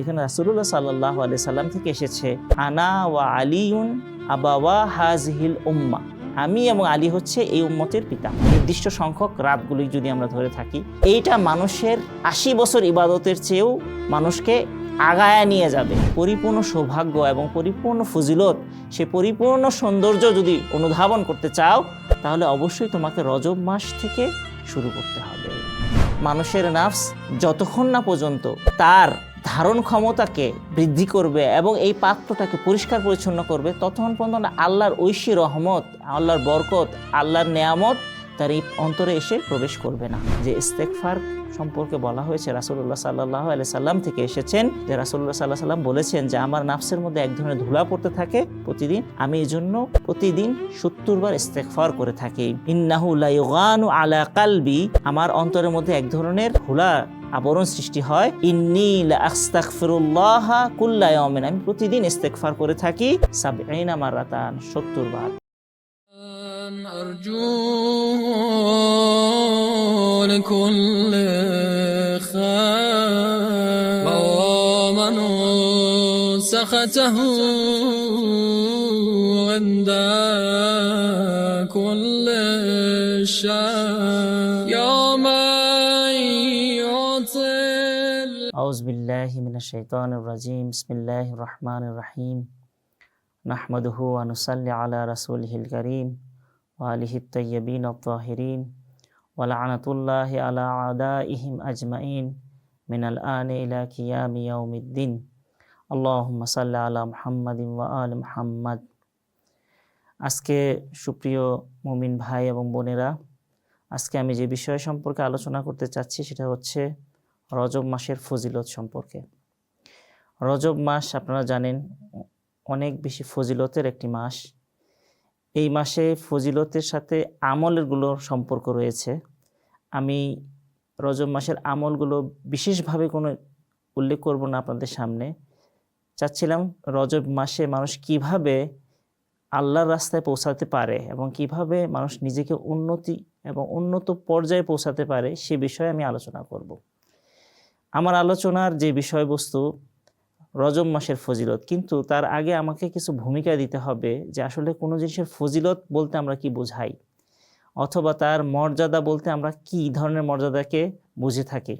যেখানে রাসুল্লাহ সাল্লাহ আলি সাল্লাম থেকে এসেছে, আনা ওয়া আলিউন আবাওয়া হাজহিল উম্মা। আমি এবং আলী হচ্ছে এই উম্মতের পিতা। নির্দিষ্ট সংখ্যক রাতগুলি যদি আমরা ধরে থাকি, এইটা মানুষের আশি বছর ইবাদতের চেয়েও মানুষকে আগায়া নিয়ে যাবে। পরিপূর্ণ সৌভাগ্য এবং পরিপূর্ণ ফজিলত, সে পরিপূর্ণ সৌন্দর্য যদি অনুধাবন করতে চাও, তাহলে অবশ্যই তোমাকে রজব মাস থেকে শুরু করতে হবে। মানুষের নাফস যতক্ষণ না পর্যন্ত তার ধারণ ক্ষমতাকে বৃদ্ধি করবে এবং এই পাত্রটাকে পরিষ্কার পরিচ্ছন্ন করবে, ততক্ষণ পর্যন্ত আল্লাহর ঐশী রহমত, আল্লাহর বরকত, আল্লাহর নেয়ামত তার এই অন্তরে এসে প্রবেশ করবে না। যে ইস্তেকফার সম্পর্কে বলা হয়েছে রাসুল্লাহ সাল্লাহ আলি সাল্লাম থেকে এসেছেন, যে রাসুল্লাহ সাল্লাহ সাল্লাম বলেছেন যে, আমার নাফসের মধ্যে এক ধরনের ধুলা পড়তে থাকে প্রতিদিন, আমি এই জন্য প্রতিদিন সত্তর বার ইস্তেকফার করে থাকি। ইন্নাহু লাইগানু আলা কালবি আমার অন্তরের মধ্যে এক ধরনের ধুলা আবরণ সৃষ্টি হয় ইন্নি আস্তাগফিরুল্লাহ কুল্লা ইয়াউমিন আমি প্রতিদিন ইস্তেগফার করে থাকি সাবঈনা মারাতান 70 বার أرجو لكل خير ومن سخته عند كل شيء أعوذ بالله من الشيطان الرجيم بسم الله الرحمن الرحيم نحمده ونصلي على رسوله الكريم وآله الطيبين الطاهرين ولعنة الله على أعدائهم أجمعين من الآن إلى قيام يوم الدين اللهم صل على محمد وآل محمد আজকে সুপ্রিয় মুমিন ভাই এবং বোনেরা আজকে আমি যে বিষয় সম্পর্কে আলোচনা করতে চাচ্ছি সেটা হচ্ছে রজব মাসের ফজিলত সম্পর্কে। রজব মাস আপনারা জানেন, অনেক বেশি ফজিলতের একটি মাস। এই মাসে ফজিলতের সাথে আমলেরগুলোর সম্পর্ক রয়েছে। আমি রজব মাসের আমলগুলো বিশেষভাবে কোনো উল্লেখ করব না আপনাদের সামনে। চাচ্ছিলাম রজব মাসে মানুষ কীভাবে আল্লাহর রাস্তায় পৌঁছাতে পারে এবং কীভাবে মানুষ নিজেকে উন্নতি এবং উন্নত পর্যায়ে পৌঁছাতে পারে সে বিষয়ে আমি আলোচনা করব। আমার আলোচনার যে বিষয়বস্তু, রজব মাসের ফজিলত, কিন্তু তার আগে আমাকে কিছু ভূমিকা দিতে হবে যে আসলে কোনো জিনিসের ফজিলত বলতে আমরা কি বোঝাই? অথবা তার মর্যাদা বলতে আমরা কি ধরনের মর্যাদাকে বুঝে থাকি?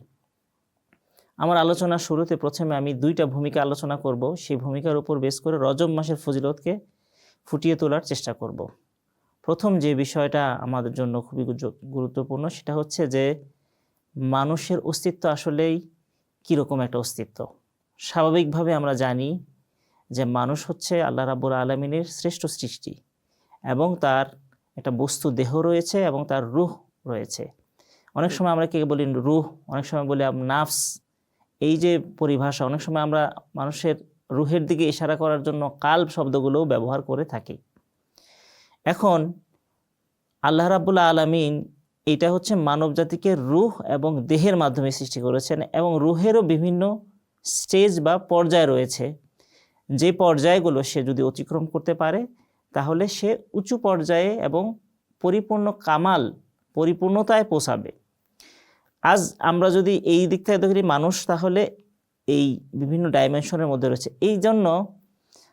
আমার আলোচনার শুরুতে প্রথমে আমি দুইটা ভূমিকা আলোচনা করব। সেই ভূমিকার উপর বেস করে রজব মাসের ফজিলতকে ফুটিয়ে তোলার চেষ্টা করব। প্রথম যে বিষয়টা আমাদের জন্য খুবই গুরুত্বপূর্ণ সেটা হচ্ছে যে মানুষের অস্তিত্ব আসলেই কীরকম একটা অস্তিত্ব? স্বাভাবিকভাবে আমরা জানি যে মানুষ হচ্ছে আল্লাহ রাব্বুল আলমিনের শ্রেষ্ঠ সৃষ্টি এবং তার একটা বস্তু দেহ রয়েছে এবং তার রুহ রয়েছে। অনেক সময় আমরা কে বলি রুহ, অনেক সময় বলি নাফস। এই যে পরিভাষা, অনেক সময় আমরা মানুষের রুহের দিকে ইশারা করার জন্য কাল শব্দগুলোও ব্যবহার করে থাকি। এখন আল্লাহ রাবুল্লাহ আলমিন এটা হচ্ছে মানব জাতিকে রুহ এবং দেহের মাধ্যমে সৃষ্টি করেছেন এবং রুহেরও বিভিন্ন স্টেজ বা পর্যায় রয়েছে। যে পর্যায়গুলো সে যদি অতিক্রম করতে পারে, তাহলে সে উঁচু পর্যায়ে এবং পরিপূর্ণ কামাল পরিপূর্ণতায় পৌঁছাবে। আজ আমরা যদি এই দিক থেকে দেখি মানুষ, তাহলে এই বিভিন্ন ডাইমেনশনের মধ্যে রয়েছে। এই জন্য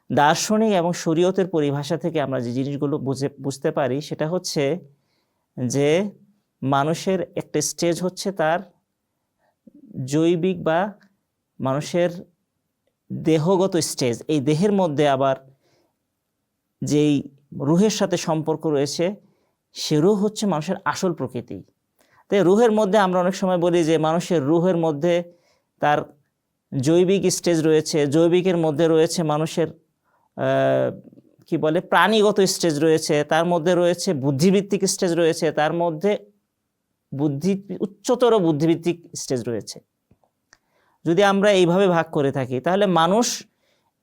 দার্শনিক এবং শরীয়তের পরিভাষা থেকে আমরা যে জিনিসগুলো বুঝে, বুঝতে পারি, সেটা হচ্ছে যে মানুষের একটা স্টেজ হচ্ছে তার জৈবিক বা মানুষের দেহগত স্টেজ এই দেহের মধ্যে আবার যেই রুহের সাথে সম্পর্ক রয়েছে, সে রুহ হচ্ছে মানুষের আসল প্রকৃতি। তাই রুহের মধ্যে আমরা অনেক সময় বলি যে মানুষের রুহের মধ্যে তার জৈবিক স্টেজ রয়েছে, জৈবিকের মধ্যে রয়েছে মানুষের কি বলে, প্রাণীগত স্টেজ রয়েছে, তার মধ্যে রয়েছে বুদ্ধিভিত্তিক স্টেজ রয়েছে, তার মধ্যে বুদ্ধি, উচ্চতর বুদ্ধিভিত্তিক স্টেজ রয়েছে। যদি আমরা এইভাবে ভাগ করে থাকি, তাহলে মানুষ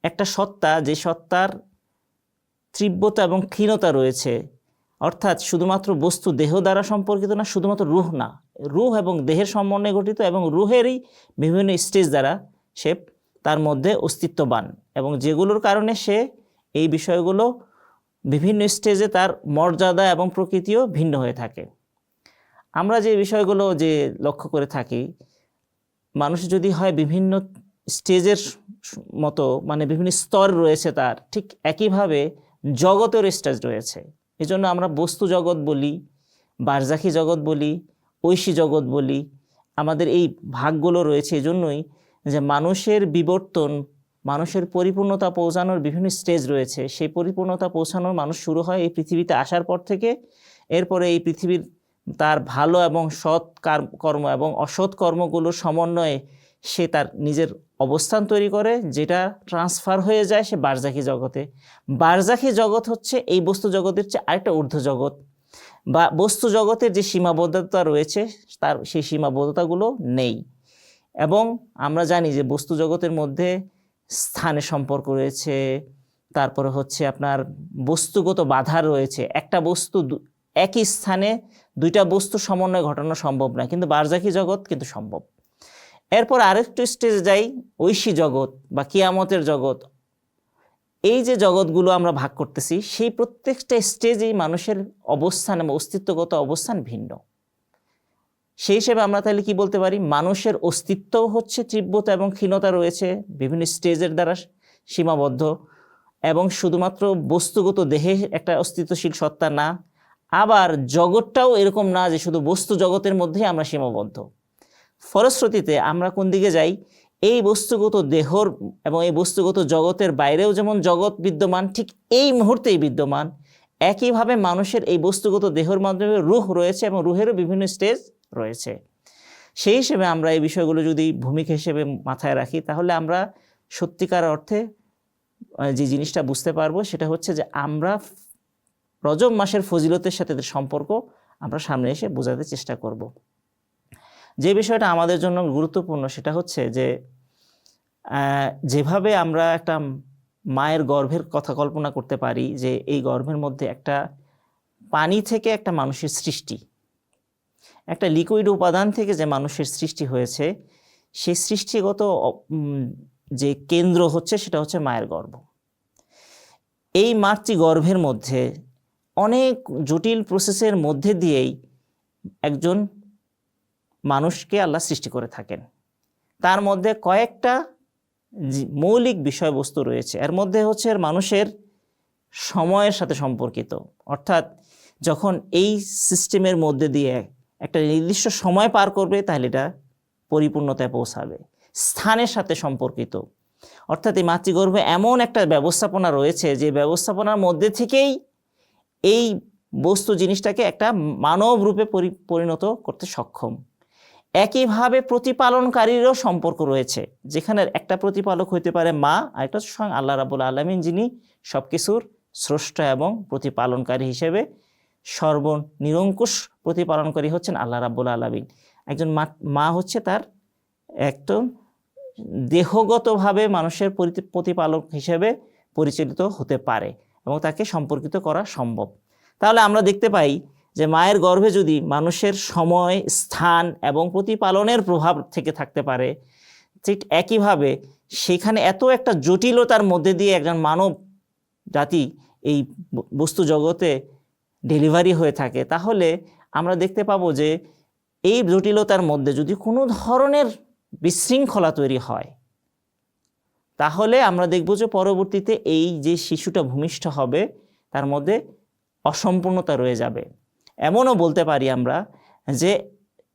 একটা সত্তা, যে সত্তার তীব্রতা এবং ক্ষীণতা রয়েছে, অর্থাৎ শুধুমাত্র বস্তু দেহ দ্বারা সম্পর্কিত না, শুধুমাত্র রুহ না। রুহ এবং দেহের সমন্বয়ে গঠিত এবং রুহেরই বিভিন্ন স্টেজ দ্বারা সে তার মধ্যে অস্তিত্ববান এবং যেগুলোর কারণে সে এই বিষয়গুলো বিভিন্ন স্টেজে তার মর্যাদা এবং প্রকৃতিও ভিন্ন হয়ে থাকে। আমরা যে বিষয়গুলো যে লক্ষ্য করে থাকি, মানুষ যদি হয় বিভিন্ন স্টেজের মতো মানে বিভিন্ন স্তর রয়েছে তার, ঠিক একইভাবে জগতের স্টেজ রয়েছে। এজন্য আমরা বস্তু জগৎ বলি, বারজাখি জগৎ বলি, ঐশী জগৎ বলি, আমাদের এই ভাগগুলো রয়েছে। এজন্যই যে মানুষের বিবর্তন, মানুষের পরিপূর্ণতা পৌঁছানোর বিভিন্ন স্টেজ রয়েছে। সেই পরিপূর্ণতা পৌঁছানোর মানুষ শুরু হয় এই পৃথিবীতে আসার পর থেকে, এরপরে এই পৃথিবীর তার ভালো এবং সৎ কার- কর্ম এবং অসৎ কর্মগুলো সমন্বয়ে সে তার নিজের অবস্থান তৈরি করে, যেটা ট্রান্সফার হয়ে যায় সে বারজাখি জগতে। বারজাখি জগৎ হচ্ছে এই বস্তু জগতের চেয়ে আরেকটা ঊর্ধ্ব জগৎ। বা বস্তু জগতের যে সীমাবদ্ধতা রয়েছে, তার সেই সীমাবদ্ধতাগুলো নেই। এবং আমরা জানি যে বস্তু জগতের মধ্যে স্থানের সম্পর্ক রয়েছে, তারপরে হচ্ছে আপনার বস্তুগত বাধা রয়েছে। একটা বস্তু একই স্থানে দুইটা বস্তু সমন্বয় ঘটানো সম্ভব না কিন্তু বারজাকি জগৎ কিন্তু সম্ভব। এরপর আরেকটু স্টেজে যাই, ঐশী জগৎ বা কিয়ামতের জগৎ। এই যে জগৎগুলো আমরা ভাগ করতেছি, সেই প্রত্যেকটা স্টেজেই মানুষের অবস্থান এবং অস্তিত্বগত অবস্থান ভিন্ন। সেই হিসেবে আমরা তাহলে কি বলতে পারি? মানুষের অস্তিত্ব হচ্ছে তীব্রতা এবং ক্ষীণতা রয়েছে, বিভিন্ন স্টেজের দ্বারা সীমাবদ্ধ এবং শুধুমাত্র বস্তুগত দেহে একটা অস্তিত্বশীল সত্তা না আবার জগৎটাও এরকম না যে শুধু বস্তু জগতের মধ্যেই আমরা সীমাবদ্ধ। ফলশ্রুতিতে আমরা কোন দিকে যাই? এই বস্তুগত দেহর এবং এই বস্তুগত জগতের বাইরেও যেমন জগৎ বিদ্যমান, ঠিক এই মুহূর্তেই বিদ্যমান, একইভাবে মানুষের এই বস্তুগত দেহর মাধ্যমে রুহ রয়েছে এবং রুহেরও বিভিন্ন স্টেজ রয়েছে। সেই হিসেবে আমরা এই বিষয়গুলো যদি ভূমিকা হিসেবে মাথায় রাখি, তাহলে আমরা সত্যিকার অর্থে যে জিনিসটা বুঝতে পারব সেটা হচ্ছে যে আমরা রজব মাসের ফজিলতের সাথে এদের সম্পর্ক আমরা সামনে এসে বোঝাতে চেষ্টা করব। যে বিষয়টা আমাদের জন্য গুরুত্বপূর্ণ সেটা হচ্ছে যে যেভাবে আমরা একটা মায়ের গর্ভের কথা কল্পনা করতে পারি যে এই গর্ভের মধ্যে একটা পানি থেকে একটা মানুষের সৃষ্টি, একটা লিকুইড উপাদান থেকে যে মানুষের সৃষ্টি হয়েছে সেই সৃষ্টিগত যে কেন্দ্র হচ্ছে সেটা হচ্ছে মায়ের গর্ভ। এই মাতৃগর্ভের মধ্যে অনেক জটিল প্রসেসের মধ্যে দিয়েই একজন মানুষকে আল্লাহ সৃষ্টি করে থাকেন। তার মধ্যে কয়েকটা মৌলিক বিষয়বস্তু রয়েছে। এর মধ্যে হচ্ছে মানুষের সময়ের সাথে সম্পর্কিত। অর্থাৎ যখন এই সিস্টেমের মধ্যে দিয়ে একটা নির্দিষ্ট সময় পার করবে, তাহলে এটা পরিপূর্ণতায় পৌঁছাবে। স্থানের সাথে সম্পর্কিত। অর্থাৎ এই মাতৃগর্ভে এমন একটা ব্যবস্থাপনা রয়েছে, যে ব্যবস্থাপনার মধ্যে থেকেই এই বস্তু জিনিসটাকে একটা মানব রূপে পরি- পরিণত করতে সক্ষম। একইভাবে প্রতিপালনকারীরও সম্পর্ক রয়েছে, যেখানে একটা প্রতিপালক হইতে পারে মা আর একটা স্বয়ং আল্লাহ রাবুল আলমিন, যিনি সব কিছুর স্রষ্টা এবং প্রতিপালনকারী হিসেবে সর্বনিরঙ্কুশ প্রতিপালনকারী হচ্ছেন আল্লাহ রাবুল আলমিন। একজন মা হচ্ছে তার একদম দেহগতভাবে মানুষের পরি- প্রতিপালক হিসেবে পরিচালিত হতে পারে। এবং তাকে সম্পর্কিত করা সম্ভব। তাহলে আমরা দেখতে পাই যে মায়ের গর্ভে যদি মানুষের সময়, স্থান এবং প্রতিপালনের প্রভাব থেকে থাকতে পারে, ঠিক একইভাবে সেখানে এত একটা জটিলতার মধ্যে দিয়ে একজন মানব জাতি এই বস্তু জগতে ডেলিভারি হয়ে থাকে, তাহলে আমরা দেখতে পাবো যে এই জটিলতার মধ্যে যদি কোনো ধরনের বিশৃঙ্খলা তৈরি হয় তাহলে আমরা দেখব যে পরবর্তীতে এই যে শিশুটা ভূমিষ্ঠ হবে, তার মধ্যে অসম্পূর্ণতা রয়ে যাবে। এমনও বলতে পারি আমরা যে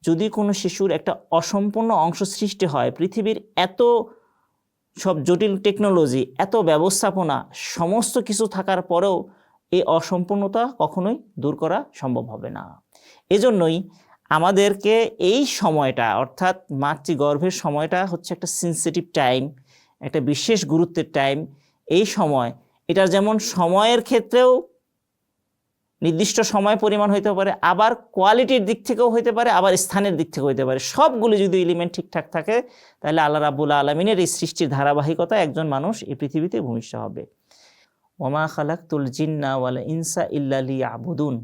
যদি কোনো শিশুর একটা অসম্পূর্ণ অংশ সৃষ্টি হয়, পৃথিবীর এত সব জটিল টেকনোলজি, এত ব্যবস্থাপনা, সমস্ত কিছু থাকার পরেও এই অসম্পূর্ণতা কখনোই দূর করা সম্ভব হবে না। এজন্যই আমাদেরকে এই সময়টা, অর্থাৎ মাতৃগর্ভের সময়টা হচ্ছে একটা সেন্সিটিভ টাইম একটা বিশেষ গুরুত্বের টাইম এই সময়। এটার যেমন সময়ের ক্ষেত্রেও নির্দিষ্ট সময় পরিমাণ হইতে পারে, আবার কোয়ালিটির দিক থেকেও হইতে পারে, আবার স্থানের দিক থেকেও হইতে পারে। সবগুলো যদি এলিমেন্ট ঠিকঠাক থাকে, তাহলে আল্লাহ রাবুল আলমিনের এই সৃষ্টির ধারাবাহিকতা একজন মানুষ এই পৃথিবীতে ভূমিষ্ঠ হবে। ওমা খালাকুল জিন্না ওয়াল ইনসা ইল্লালি আবুদুন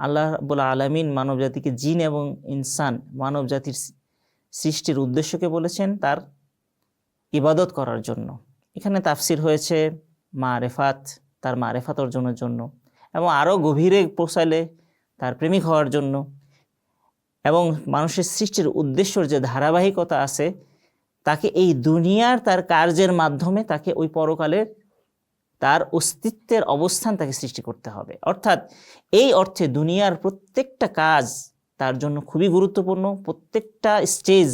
আল্লাহ রাবুল আলমিন মানব জাতিকে জিন এবং ইনসান মানব জাতির সৃষ্টির উদ্দেশ্যকে বলেছেন, তার ইবাদত করার জন্য। এখানে তাফসির হয়েছে মা রেফাত তার মা রেফাত অর্জনের জন্য এবং আরও গভীরে পৌঁছালে তার প্রেমিক হওয়ার জন্য এবং মানুষের সৃষ্টির উদ্দেশ্যর যে ধারাবাহিকতা আছে, তাকে এই দুনিয়ার তার কার্যের মাধ্যমে তাকে ওই পরকালের তার অস্তিত্বের অবস্থান তাকে সৃষ্টি করতে হবে। অর্থাৎ এই অর্থে দুনিয়ার প্রত্যেকটা কাজ তার জন্য খুবই গুরুত্বপূর্ণ, প্রত্যেকটা স্টেজ,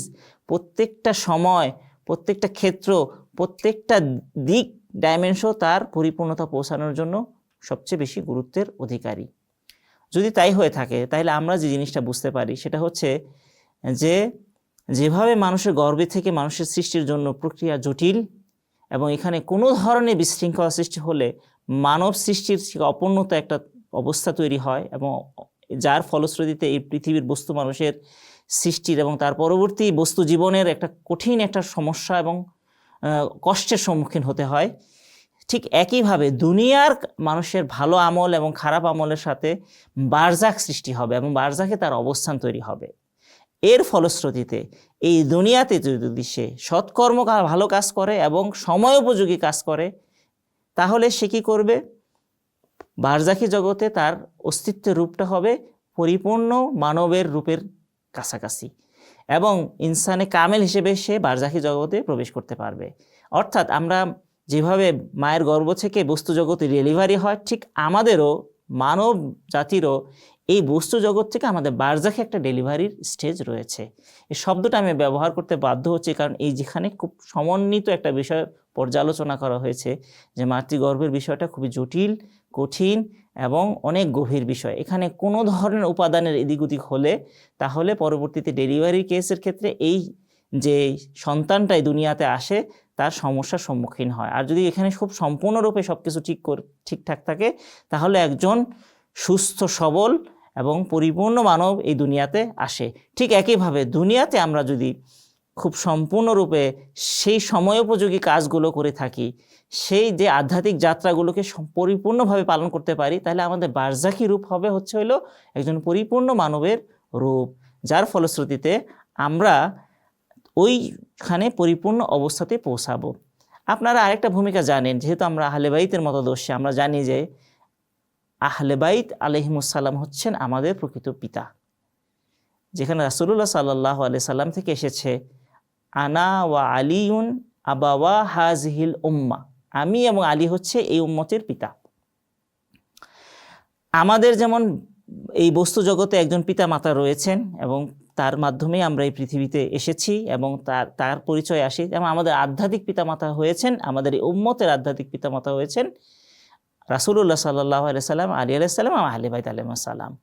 প্রত্যেকটা সময় প্রত্যেকটা ক্ষেত্র, প্রত্যেকটা দিক ডাইমেনশন তার পরিপূর্ণতা পৌঁছানোর জন্য সবচেয়ে বেশি গুরুত্বের অধিকারী। যদি তাই হয়ে থাকে, তাহলে আমরা যে জিনিসটা বুঝতে পারি সেটা হচ্ছে যে যেভাবে মানুষের গর্বে থেকে মানুষের সৃষ্টির জন্য প্রক্রিয়া জটিল এবং এখানে কোনো ধরনের বিশৃঙ্খলা সৃষ্টি হলে মানব সৃষ্টির অপূর্ণতা একটা অবস্থা তৈরি হয় এবং যার ফলশ্রুতিতে এই পৃথিবীর বস্তু মানুষের সৃষ্টির এবং তার পরবর্তী বস্তু জীবনের একটা কঠিন একটা সমস্যা এবং কষ্টের সম্মুখীন হতে হয়। ঠিক একইভাবে দুনিয়ার মানুষের ভালো আমল এবং খারাপ আমলের সাথে বারজাক সৃষ্টি হবে এবং বারজাকে তার অবস্থান তৈরি হবে। এর ফলশ্রুতিতে এই দুনিয়াতে যদি সে সৎকর্ম ভালো কাজ করে এবং সময় উপযোগী কাজ করে, তাহলে সে কি করবে? বারজাকি জগতে তার অস্তিত্বের রূপটা হবে পরিপূর্ণ মানবের রূপের কাছাকাছি। এবং ইনসানে কামেল হিসেবে সে বারজাকি জগতে প্রবেশ করতে পারবে। অর্থাৎ আমরা যেভাবে মায়ের গর্ভ থেকে বস্তু জগতে ডেলিভারি হয়, ঠিক আমাদেরও মানব জাতিরও এই বস্তু জগৎ থেকে আমাদের বারজাকে একটা ডেলিভারির স্টেজ রয়েছে। এই শব্দটা আমি ব্যবহার করতে বাধ্য হচ্ছি কারণ এই যেখানে খুব সমন্বিত একটা বিষয় পর্যালোচনা করা হয়েছে যে মাতৃগর্ভের বিষয়টা খুবই জটিল, কঠিন এবং অনেক গভীর বিষয়। এখানে কোনো ধরনের উপাদানের এদিক ওদিক হলে তাহলে পরবর্তীতে ডেলিভারি কেসের ক্ষেত্রে এই যে সন্তানটাই দুনিয়াতে আসে তার সমস্যার সম্মুখীন হয়। আর যদি এখানে খুব সম্পূর্ণরূপে সব কিছু ঠিক ঠিকঠাক থাকে, তাহলে একজন সুস্থ, সবল এবং পরিপূর্ণ মানব এই দুনিয়াতে আসে। ঠিক একইভাবে দুনিয়াতে আমরা যদি খুব সম্পূর্ণরূপে সেই সময়োপযোগী কাজগুলো করে থাকি, সেই যে আধ্যাত্মিক যাত্রাগুলোকে পরিপূর্ণভাবে পালন করতে পারি, তাহলে আমাদের বারজাকি রূপ হবে হচ্ছে হলো একজন পরিপূর্ণ মানবের রূপ। যার ফলশ্রুতিতে আমরা ওইখানে পরিপূর্ণ অবস্থাতে পৌঁছাবো। আপনারা আরেকটা ভূমিকা জানেন, যেহেতু আমরা আহলে বাইতের মতদর্শী, আমরা জানি যে আহলে বাইত আলহিমুসাল্লাম হচ্ছেন আমাদের প্রকৃত পিতা। যেখানে রাসুল্লাহ সাল্লাহ আলিয়া সাল্লাম থেকে এসেছে, আনা ওয়া আলিউন আবাওয়া হাজহিল উম্মা। আমি এবং আলী হচ্ছে এই উম্মতের পিতা। আমাদের যেমন এই বস্তু জগতে একজন পিতা মাতা রয়েছেন এবং তার মাধ্যমে আমরা এই পৃথিবীতে এসেছি এবং তার তার পরিচয় আসি। এবং আমাদের আধ্যাত্মিক পিতামাতা হয়েছেন, আমাদের এই উম্মতের আধ্যাত্মিক পিতামাতা হয়েছেন রাসুল্লাহ সাল্লাহ আলাইসাল্লাম আলী আলাইসাল্লাম আলী বাইত আলাইসাল্লাম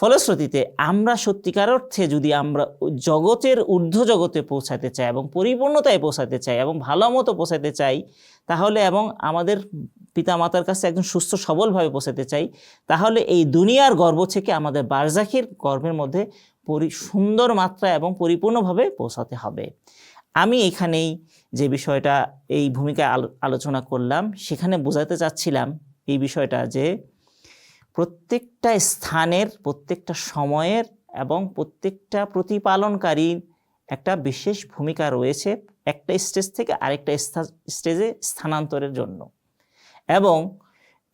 ফলশ্রুতিতে আমরা সত্যিকার অর্থে যদি আমরা জগতের ঊর্ধ্ব জগতে পৌঁছাতে চাই এবং পরিপূর্ণতায় পৌঁছাতে চাই এবং ভালো মতো পৌঁছাতে চাই, তাহলে এবং আমাদের পিতামাতার কাছে একজন সুস্থ সবলভাবে পৌঁছাতে চাই, তাহলে এই দুনিয়ার গর্ব থেকে আমাদের বারজাখির গর্ভের মধ্যে পরি, সুন্দর মাত্রা এবং পরিপূর্ণভাবে পৌঁছাতে হবে। আমি এখানেই যে বিষয়টা, এই ভূমিকায় আলো- আলোচনা করলাম, সেখানে বোঝাতে চাচ্ছিলাম এই বিষয়টা যে প্রত্যেকটা স্থানের, প্রত্যেকটা সময়ের এবং প্রত্যেকটা প্রতিপালনকারীর একটা বিশেষ ভূমিকা রয়েছে একটা স্টেজ থেকে আরেকটা স্টেজে স্থানান্তরের জন্য। এবং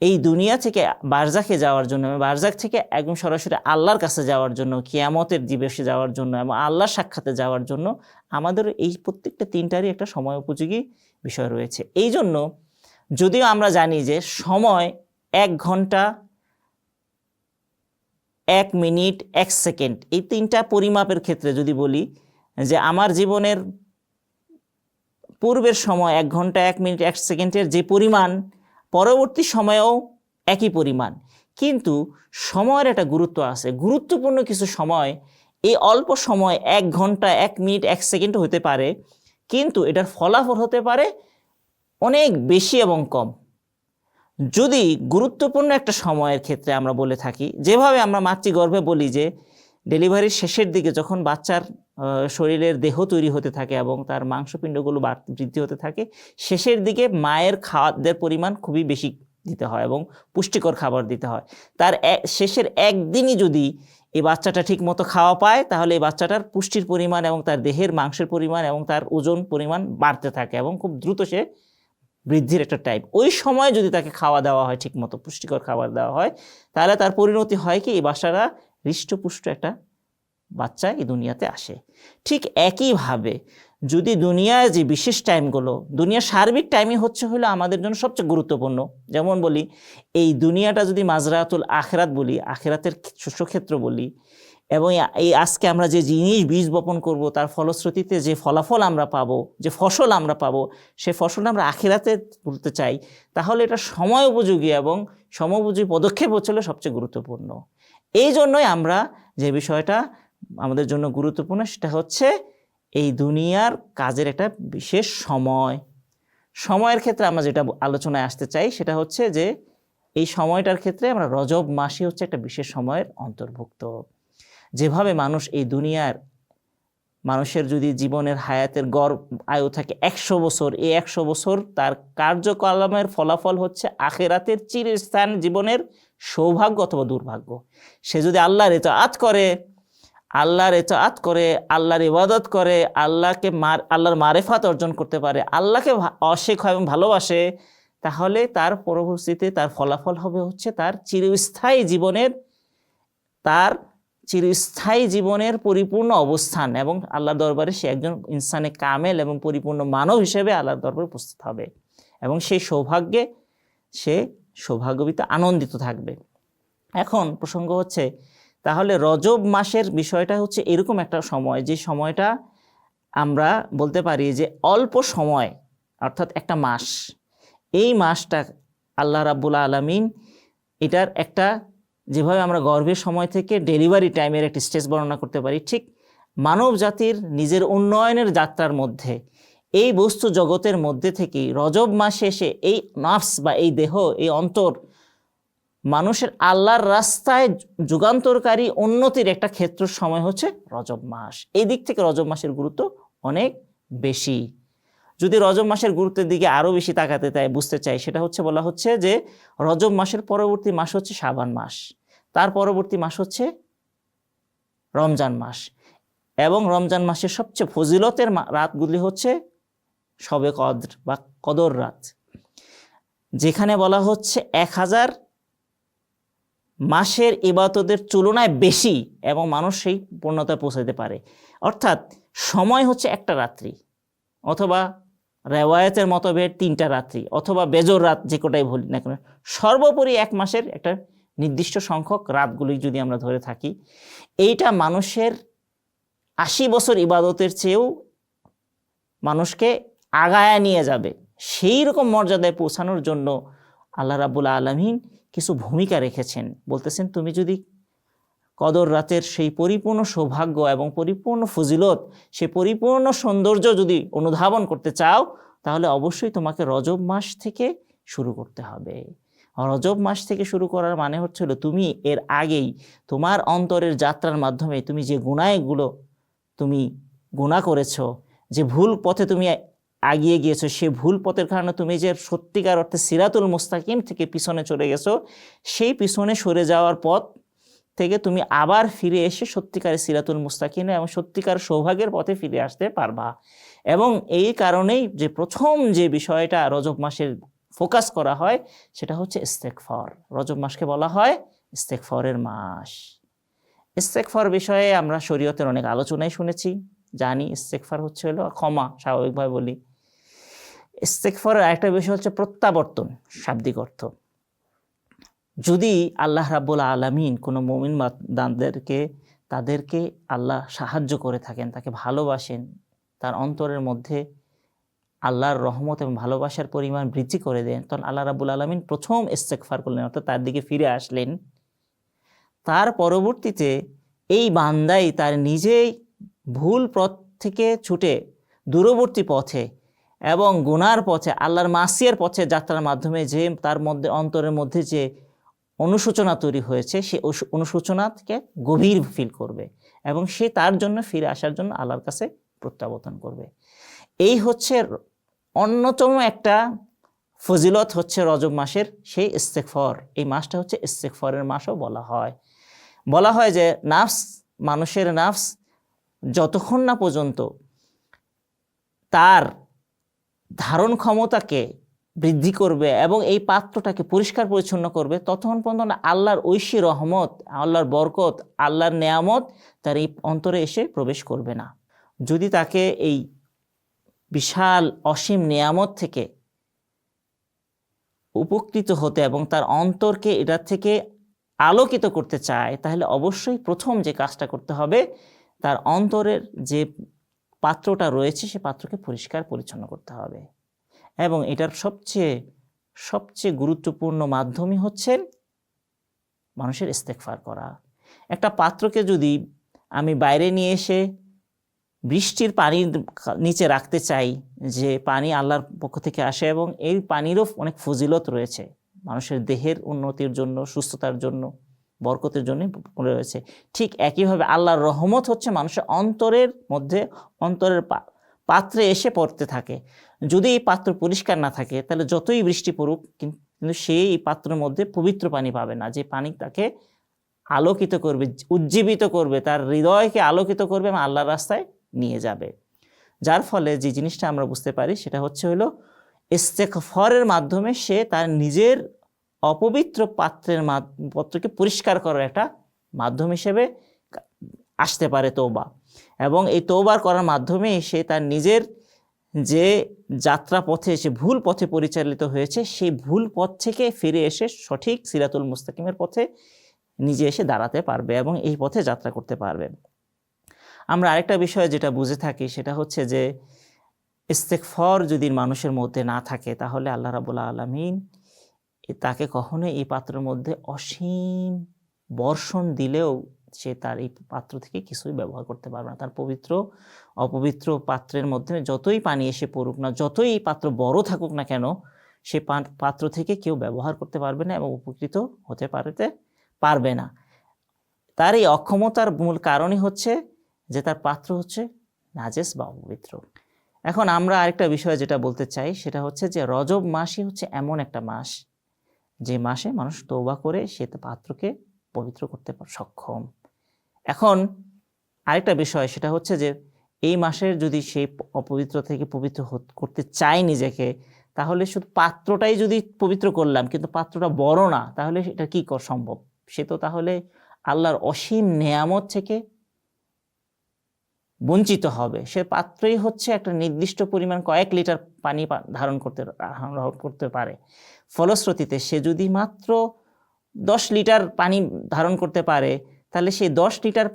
এই দুনিয়া থেকে বারজাকে যাওয়ার জন্য বারজাক থেকে একদম সরাসরি আল্লাহর কাছে যাওয়ার জন্য, কিয়ামতের দিবসে যাওয়ার জন্য এবং আল্লাহর সাক্ষাতে যাওয়ার জন্য আমাদের এই প্রত্যেকটা তিনটারই একটা সময় উপযোগী বিষয় রয়েছে। এই জন্য যদিও আমরা জানি যে সময় এক ঘণ্টা, এক মিনিট, এক সেকেন্ড, এই তিনটা পরিমাপের ক্ষেত্রে যদি বলি যে আমার জীবনের পূর্বের সময় এক ঘণ্টা, এক মিনিট, এক সেকেন্ডের যে পরিমাণ, পরবর্তী সময়েও একই পরিমাণ। কিন্তু সময়ের একটা গুরুত্ব আছে। গুরুত্বপূর্ণ কিছু সময়, এই অল্প সময় এক ঘণ্টা, এক মিনিট, এক সেকেন্ড হতে পারে, কিন্তু এটার ফলাফল হতে পারে অনেক বেশি এবং কম। যদি গুরুত্বপূর্ণ একটা সময়ের ক্ষেত্রে আমরা বলে থাকি, যেভাবে আমরা মাতৃগর্ভে বলি যে, ডেলিভারির শেষের দিকে যখন বাচ্চার শরীরের দেহ তৈরি হতে থাকে এবং তার মাংসপিণ্ডগুলো বৃদ্ধি হতে থাকে, শেষের দিকে মায়ের খাদ্যের পরিমাণ খুবই বেশি দিতে হয় এবং পুষ্টিকর খাবার দিতে হয়। তার শেষের একদিনই যদি এই বাচ্চাটা ঠিক মতো খাওয়া পায়, তাহলে এই বাচ্চাটার পুষ্টির পরিমাণ এবং তার দেহের মাংসের পরিমাণ এবং তার ওজন পরিমাণ বাড়তে থাকে এবং খুব দ্রুত সে বৃদ্ধির একটা টাইপ ওই সময় যদি তাকে খাওয়া দেওয়া হয় ঠিক মতো পুষ্টিকর খাবার দেওয়া হয়, তাহলে তার পরিণতি হয় কি? এই বাচ্চারা হৃষ্টপুষ্ট একটা বাচ্চা এই দুনিয়াতে আসে। ঠিক একইভাবে যদি দুনিয়ায় যে বিশেষ টাইমগুলো দুনিয়ার সার্বিক টাইমই হচ্ছে হলো আমাদের জন্য সবচেয়ে গুরুত্বপূর্ণ। যেমন বলি, এই দুনিয়াটা যদি মাজরাতুল আখরাত বলি, আখেরাতের শস্যক্ষেত্র বলি এবং এই আজকে আমরা যে জিনিস বীজ বপন করব, তার ফলশ্রুতিতে যে ফলাফল আমরা পাবো, যে ফসল আমরা পাবো, সে ফসল আমরা আখেরাতে তুলতে চাই, তাহলে এটা সময় উপযোগী এবং সময়োপযোগী পদক্ষেপ হচ্ছে হলো সবচেয়ে গুরুত্বপূর্ণ। এই জন্যই আমরা যে বিষয়টা আমাদের জন্য গুরুত্বপূর্ণ, সেটা হচ্ছে এই দুনিয়ার কাজের একটা বিশেষ সময়। সময়ের ক্ষেত্রে আমরা যেটা আলোচনায় আসতে চাই, সেটা হচ্ছে যে এই সময়টার ক্ষেত্রে আমরা রজব মাসই হচ্ছে একটা বিশেষ সময়ের অন্তর্ভুক্ত। যেভাবে মানুষ এই দুনিয়ার মানুষের যদি জীবনের হায়াতের গড় আয়ু থাকে একশো বছর, এই একশো বছর তার কার্যকলামের ফলাফল হচ্ছে আখেরাতের চিরস্থান জীবনের সৌভাগ্য অথবা দুর্ভাগ্য। সে যদি আল্লাহর আত করে, আল্লাহর আত করে, আল্লাহর ইবাদত করে, আল্লাহকে মার, আল্লাহর মারেফাত অর্জন করতে পারে, আল্লাহকে অশেখ হয় এবং ভালোবাসে, তাহলে তার পরবর্তীতে তার ফলাফল হবে হচ্ছে তার চিরস্থায়ী জীবনের তার চিরস্থায়ী জীবনের পরিপূর্ণ অবস্থান এবং আল্লাহর দরবারে সে একজন ইনসানে কামেল এবং পরিপূর্ণ মানব হিসেবে আল্লাহর দরবারে উপস্থিত হবে এবং সেই সৌভাগ্যে সে সৌভাগ্যবিত আনন্দিত থাকবে। এখন প্রসঙ্গ হচ্ছে, তাহলে রজব মাসের বিষয়টা হচ্ছে এরকম একটা সময়, যে সময়টা আমরা বলতে পারি যে অল্প সময়, অর্থাৎ একটা মাস। এই মাসটা আল্লাহ রাব্বুল আলমিন এটার একটা যেভাবে আমরা গর্ভের সময় থেকে ডেলিভারি টাইমের একটি স্টেজ বর্ণনা করতে পারি, ঠিক মানব জাতির নিজের উন্নয়নের যাত্রার মধ্যে, এই বস্তু জগতের মধ্যে থেকেই রজব মাসে এসে এই নাফস বা এই দেহ, এই অন্তর মানুষের আল্লাহর রাস্তায় যুগান্তরকারী উন্নতির একটা ক্ষেত্র সময় হচ্ছে রজব মাস। এই দিক থেকে রজব মাসের গুরুত্ব অনেক বেশি। যদি রজব মাসের গুরুত্বের দিকে আরও বেশি তাকাতে চাই বুঝতে চাই, সেটা হচ্ছে, বলা হচ্ছে যে রজব মাসের পরবর্তী মাস হচ্ছে শাবান মাস। তার পরবর্তী মাস হচ্ছে রমজান মাস। এবং রমজান মাসের সবচেয়ে ফজিলতের রাতগুলি হচ্ছে সবে কদর বা কদর রাত। যেখানে বলা হচ্ছে এক হাজার মাসের ইবাদতের তুলনায় বেশি এবং মানুষ সেই পূর্ণতায় পৌঁছাতে পারে। অর্থাৎ সময় হচ্ছে একটা রাত্রি অথবা রেওয়ায়তের মতভেদ তিনটা রাত্রি অথবা বেজর রাত যে কোটাই বলি না কেন, সর্বোপরি এক মাসের একটা নির্দিষ্ট সংখ্যক রাতগুলি যদি আমরা ধরে থাকি, এইটা মানুষের আশি বছর ইবাদতের চেয়েও মানুষকে আগায়া নিয়ে যাবে। সেই রকম মর্যাদায় পৌঁছানোর জন্য আল্লাহ রাবুল আলমিন কিছু ভূমিকা রেখেছেন। বলতেছেন, তুমি যদি কদর রাতের সেই পরিপূর্ণ সৌভাগ্য এবং পরিপূর্ণ ফজিলত সে পরিপূর্ণ সৌন্দর্য যদি অনুধাবন করতে চাও, তাহলে অবশ্যই তোমাকে রজব মাস থেকে শুরু করতে হবে। রজব মাস থেকে শুরু করার মানে হচ্ছিল তুমি এর আগেই তোমার অন্তরের যাত্রার মাধ্যমে তুমি যে গুণায়গুলো তুমি গুণা করেছ, যে ভুল পথে তুমি আগিয়ে গিয়েছো, সে ভুল পথের কারণে তুমি যে সত্যিকার অর্থে সিরাতুল মুস্তাকিম থেকে পিছনে চলে গেছো, সেই পিছনে সরে যাওয়ার পথ থেকে তুমি আবার ফিরে এসে সত্যিকারের সিরাতুল মুস্তাকিম এবং সত্যিকার সৌভাগ্যের পথে ফিরে আসতে পারবা। এবং এই কারণেই যে প্রথম যে বিষয়টা রজব মাসের ফোকাস করা হয়, সেটা হচ্ছে ইস্তেকফর রজব মাসকে বলা হয় ইস্তেকফরের মাস। ইস্তেকফর বিষয়ে আমরা শরীয়তের অনেক আলোচনাই শুনেছি, জানি ইস্তেকফার হচ্ছে হলো, ক্ষমা স্বাভাবিকভাবে বলি। ইস্তেকফারের আরেকটা বিষয় হচ্ছে প্রত্যাবর্তন, শাব্দিক অর্থ। যদি আল্লাহ রাব্বুল আলামিন কোনো মমিন দানদেরকে তাদেরকে আল্লাহ সাহায্য করে থাকেন, তাকে ভালোবাসেন, তার অন্তরের মধ্যে আল্লাহর রহমত এবং ভালোবাসার পরিমাণ বৃদ্ধি করে দেন, তখন আল্লাহ রাব্বুল আলমিন প্রথম ইস্তেকফার করলেন, অর্থাৎ তার দিকে ফিরে আসলেন। তার পরবর্তীতে এই বান্দাই তার নিজেই ভুল পথ থেকে ছুটে দূরবর্তী পথে এবং গুনার পথে, আল্লাহর মাসিয়ার পথে যাত্রার মাধ্যমে যে তার মধ্যে, অন্তরের মধ্যে যে অনুশোচনা তৈরি হয়েছে, সে অনুশোচনাকে গভীর ফিল করবে এবং সে তার জন্য ফিরে আসার জন্য আল্লাহর কাছে প্রত্যাবর্তন করবে। এই হচ্ছে অন্যতম একটা ফজিলত হচ্ছে রজব মাসের সেই ইস্তেকফর এই মাসটা হচ্ছে ইস্তেকফরের মাসও বলা হয়। বলা হয় যে নাফস, মানুষের নাফস যতক্ষণ না পর্যন্ত তার ধারণ ক্ষমতাকে বৃদ্ধি করবে এবং এই পাত্রটাকে পরিষ্কার পরিচ্ছন্ন করবে, ততক্ষণ পর্যন্ত না আল্লাহর ঐশী রহমত, আল্লাহর বরকত, আল্লাহর নেয়ামত তার এই অন্তরে এসে প্রবেশ করবে না। যদি তাকে এই বিশাল অসীম নিয়ামত থেকে উপকৃত হতে এবং তার অন্তরকে এটার থেকে আলোকিত করতে চায়, তাহলে অবশ্যই প্রথম যে কাজটা করতে হবে, তার অন্তরের যে পাত্রটা রয়েছে, সে পাত্রকে পরিষ্কার পরিচ্ছন্ন করতে হবে। এবং এটার সবচেয়ে সবচেয়ে গুরুত্বপূর্ণ মাধ্যমই হচ্ছে মানুষের ইস্তেকফার করা। একটা পাত্রকে যদি আমি বাইরে নিয়ে এসে বৃষ্টির পানির নিচে রাখতে চাই যে পানি আল্লাহর পক্ষ থেকে আসে এবং এই পানিরও অনেক ফজিলত রয়েছে। মানুষের দেহের উন্নতির জন্য, সুস্থতার জন্য, বরকতের জন্য রয়েছে। ঠিক একইভাবে আল্লাহর রহমত হচ্ছে মানুষের অন্তরের মধ্যে অন্তরের পাত্রে এসে পড়তে থাকে। যদি এই পাত্র পরিষ্কার না থাকে, তাহলে যতই বৃষ্টি পড়ুক কিন্তু সেই পাত্রের মধ্যে পবিত্র পানি পাবে না। যে পানি তাকে আলোকিত করবে, উজ্জীবিত করবে, তার হৃদয়কে আলোকিত করবে এবং আল্লাহর রাস্তায় নিয়ে যাবে। যার ফলে যে জিনিসটা আমরা বুঝতে পারি সেটা হচ্ছে হলো ইস্তেকফরের মাধ্যমে সে তার নিজের অপবিত্র পাত্রের পাত্রকে পরিষ্কার করার একটা মাধ্যম হিসেবে আসতে পারে তৌবা এবং এই তৌবার করার মাধ্যমে সে তার নিজের যে যাত্রা পথে সে ভুল পথে পরিচালিত হয়েছে, সেই ভুল পথ থেকে ফিরে এসে সঠিক সিরাতুল মুস্তাকিমের পথে নিজে এসে দাঁড়াতে পারবে এবং এই পথে যাত্রা করতে পারবে। আমরা আরেকটা বিষয় যেটা বুঝে থাকি, সেটা হচ্ছে যে ইস্তেকফর যদি মানুষের মধ্যে না থাকে, তাহলে আল্লাহ রাবুল্লাহ আলমিন তাকে কখনোই এই পাত্রের মধ্যে অসীম বর্ষণ দিলেও সে তার এই পাত্র থেকে কিছুই ব্যবহার করতে পারবে না। তার পবিত্র, অপবিত্র পাত্রের মধ্যে যতই পানি এসে পড়ুক না, যতই এই পাত্র বড় থাকুক না কেন, সে পাত্র থেকে কেউ ব্যবহার করতে পারবে না এবং উপকৃত হতে পারতে পারবে না। তার এই অক্ষমতার মূল কারণই হচ্ছে যে তার পাত্র হচ্ছে নাজেস বা অপবিত্র। এখন আমরা আরেকটা বিষয় যেটা বলতে চাই, সেটা হচ্ছে যে রজব মাসই হচ্ছে এমন একটা মাস, যে মাসে মানুষ তৌবা করে সে তার পাত্রকে পবিত্র করতে সক্ষম। এখন আরেকটা বিষয়, সেটা হচ্ছে যে এই মাসের যদি সেই অপবিত্র থেকে পবিত্র করতে চায় নিজেকে, তাহলে শুধু পাত্রটাই যদি পবিত্র করলাম, কিন্তু পাত্রটা বড় না, তাহলে এটা কি সম্ভব? সে তো তাহলে আল্লাহর অসীম নেয়ামত থেকে বঞ্চিত হবে। সে পাত্রই হচ্ছে একটা নির্দিষ্ট পরিমাণ কয়েক লিটার পানি ধারণ করতে করতে পারে। ফলশ্রুতিতে সে যদি মাত্র দশ লিটার পানি ধারণ করতে পারে, তাহলে সেই দশ লিটার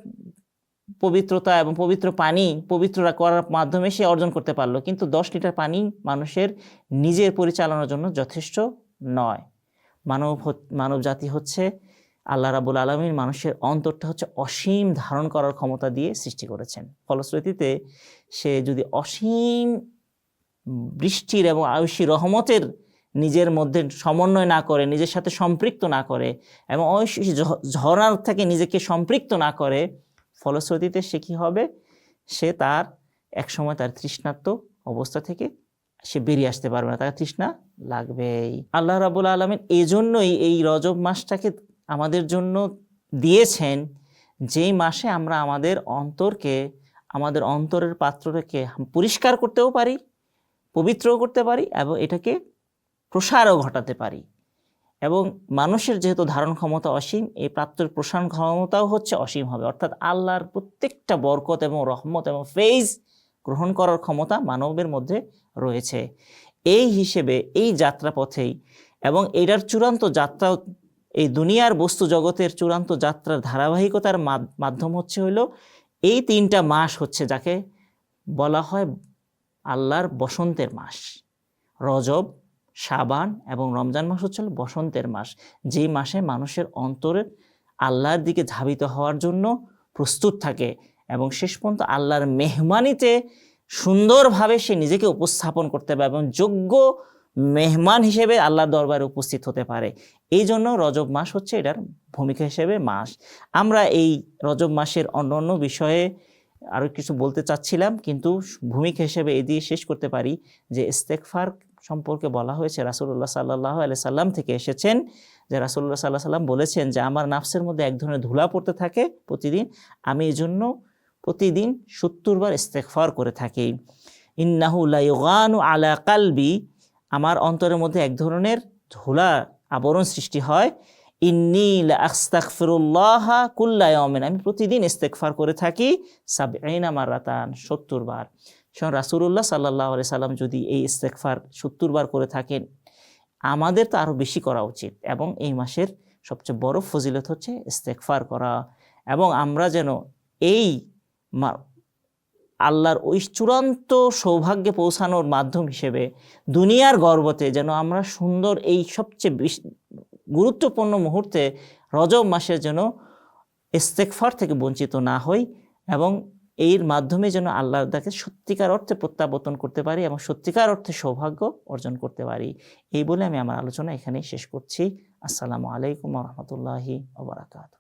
পবিত্রতা এবং পবিত্র পানি পবিত্র করার মাধ্যমে সে অর্জন করতে পারল। কিন্তু দশ লিটার পানি মানুষের নিজের পরিচালনার জন্য যথেষ্ট নয়। মানব মানব জাতি হচ্ছে আল্লাহ রাবুল আলমীর মানুষের অন্তরটা হচ্ছে অসীম ধারণ করার ক্ষমতা দিয়ে সৃষ্টি করেছেন। ফলশ্রুতিতে সে যদি অসীম বৃষ্টির এবং আয়ুষী রহমতের নিজের মধ্যে সমন্বয় না করে, নিজের সাথে সম্পৃক্ত না করে এবং ঐশী ঝ- ঝর্ণার থেকে নিজেকে সম্পৃক্ত না করে, ফলশ্রুতিতে সে কী হবে? সে তার একসময় তার তৃষ্ণাত্ম অবস্থা থেকে সে বেরিয়ে আসতে পারবে না, তার তৃষ্ণা লাগবেই। আল্লাহ রাবুল আলমিন এই জন্যই এই রজব মাসটাকে আমাদের জন্য দিয়েছেন, যেই মাসে আমরা আমাদের অন্তরকে, আমাদের অন্তরের পাত্রটাকে পরিষ্কার করতেও পারি, পবিত্রও করতে পারি এবং এটাকে প্রসারও ঘটাতে পারি। এবং মানুষের যেহেতু ধারণ ক্ষমতা অসীম, এই প্রাপ্তের প্রসারণ ক্ষমতাও হচ্ছে অসীম হবে। অর্থাৎ আল্লাহর প্রত্যেকটা বরকত এবং রহমত এবং ফেজ গ্রহণ করার ক্ষমতা মানবের মধ্যে রয়েছে। এই হিসেবে এই যাত্রাপথেই এবং এটার চূড়ান্ত যাত্রা এই দুনিয়ার বস্তু জগতের চূড়ান্ত যাত্রার ধারাবাহিকতার মাধ্যম হচ্ছে হলো এই তিনটা মাস হচ্ছে যাকে বলা হয় আল্লাহর বসন্তের মাস। রজব সাবান এবং রমজান মাস হচ্ছে বসন্তের মাস। যেই মাসে মানুষের অন্তরের আল্লাহর দিকে ধাবিত হওয়ার জন্য প্রস্তুত থাকে এবং শেষ পর্যন্ত আল্লাহর মেহমানিতে সুন্দরভাবে সে নিজেকে উপস্থাপন করতে পারে এবং যোগ্য মেহমান হিসেবে আল্লাহর দরবারে উপস্থিত হতে পারে। এই জন্য রজব মাস হচ্ছে এটার ভূমিকা হিসেবে মাস। আমরা এই রজব মাসের অন্য অন্য বিষয়ে আরও কিছু বলতে চাচ্ছিলাম, কিন্তু ভূমিকা হিসেবে এ দিয়ে শেষ করতে পারি যে ইস্তেকফার সম্পর্কে বলা হয়েছে। রাসুল্লাহ সাল্লাহ আলি সাল্লাম থেকে এসেছেন যে রাসুল্লাহ সাল্লাহ সাল্লাম বলেছেন যে, আমার নাফসের মধ্যে এক ধরনের ধুলা পড়তে থাকে প্রতিদিন। আমি এই জন্য প্রতিদিন সত্তরবার ইস্তেকফার করে থাকি। ইন্নাহু লাইগানু আলা কালবি আমার অন্তরের মধ্যে এক ধরনের ধুলা আবরণ সৃষ্টি হয়। ইন্নি আস্তাকফিরুল্লাহ কুল্লা ইয়াউমিন। আমি প্রতিদিন ইস্তেকফার করে থাকি সাবঈনা রাতান সত্তর বার। স্বয়ং রাসুল্লাহ সাল্লাহ আলি সাল্লাম যদি এই ইস্তেকফার সত্তর বার করে থাকেন, আমাদের তো আরও বেশি করা উচিত এবং এই মাসের সবচেয়ে বড় ফজিলত হচ্ছে ইস্তেকফার করা। এবং আমরা যেন এই আল্লাহর ওই চূড়ান্ত সৌভাগ্যে পৌঁছানোর মাধ্যম হিসেবে দুনিয়ার গর্বতে যেন আমরা সুন্দর এই সবচেয়ে বিশ- গুরুত্বপূর্ণ মুহূর্তে রজব মাসে যেন ইস্তেকফার থেকে বঞ্চিত না হই এবং এর মাধ্যমে যেন আল্লাহর দাকে সত্যিকার অর্থে প্রত্যাবর্তন করতে পারি এবং সত্যিকার অর্থে সৌভাগ্য অর্জন করতে পারি। এই বলে আমি আমার আলোচনা এখানেই শেষ করছি। আসসালামু আলাইকুম রহমতুল্লাহি ওবরাকাত